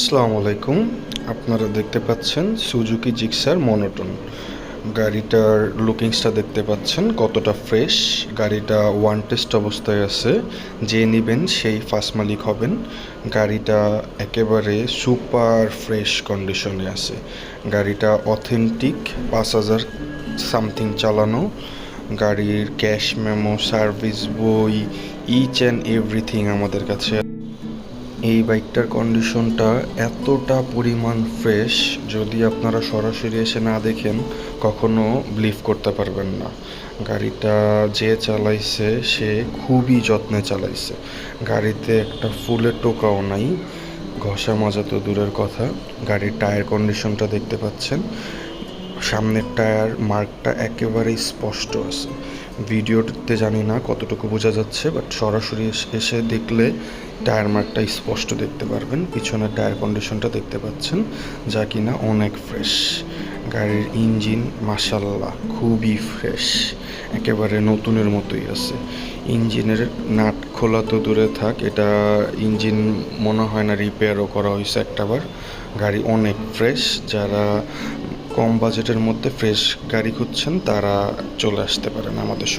আসসালামু আলাইকুম। আপনারা দেখতে পাচ্ছেন সুজুকি জিক্সার মনোটন। গাড়িটার লুকিংসটা দেখতে পাচ্ছেন কতটা ফ্রেশ। গাড়িটা ওয়ান টেস্ট অবস্থায় আছে। যে নেবেন সেই ফার্স্ট মালিক হবেন। গাড়িটা একেবারে সুপার ফ্রেশ কন্ডিশনে আছে। গাড়িটা অথেন্টিক, পাঁচ হাজার সামথিং চালানো। গাড়ির ক্যাশ, মেমো, সার্ভিস, বই ইচ অ্যান্ড এভরিথিং আমাদের কাছে এই বাইকটার কন্ডিশনটা এতটা পরিমাণ ফ্রেশ যদি আপনারা সরাসরি এসে না দেখেন, কখনো বিলিভ করতে পারবেন না। গাড়িটা যে চালাইছে, সে খুবই যত্নে চালাইছে। গাড়িতে একটা ফুলের টোকাও নাই। ঘষা মাজা তো দূরের কথা। গাড়ির টায়ার কন্ডিশনটা দেখতে পাচ্ছেন। সামনের টায়ার মার্কটা একেবারেই স্পষ্ট আছে। ভিডিওতে জানি না কতটুকু বোঝা যাচ্ছে বাট সরাসরি এসে দেখলে টায়ার মার্কটা স্পষ্ট দেখতে পারবেন পিছনের টায়ার কন্ডিশনটা দেখতে পাচ্ছেন, যা কিনা অনেক ফ্রেশ গাড়ির ইঞ্জিন মাসাল্লাহ খুবই ফ্রেশ একেবারে নতুনের মতোই আছে। ইঞ্জিনের নাট খোলা তো দূরে থাক, এটা ইঞ্জিন মনে হয় না রিপেয়ারও করা হয়েছে একটাবার। গাড়ি অনেক ফ্রেশ যারা কম বাজেটের মধ্যে ফ্রেশ গাড়ি খুঁজছেন তারা চলে আসতে পারেন আমাদের শোরুমে।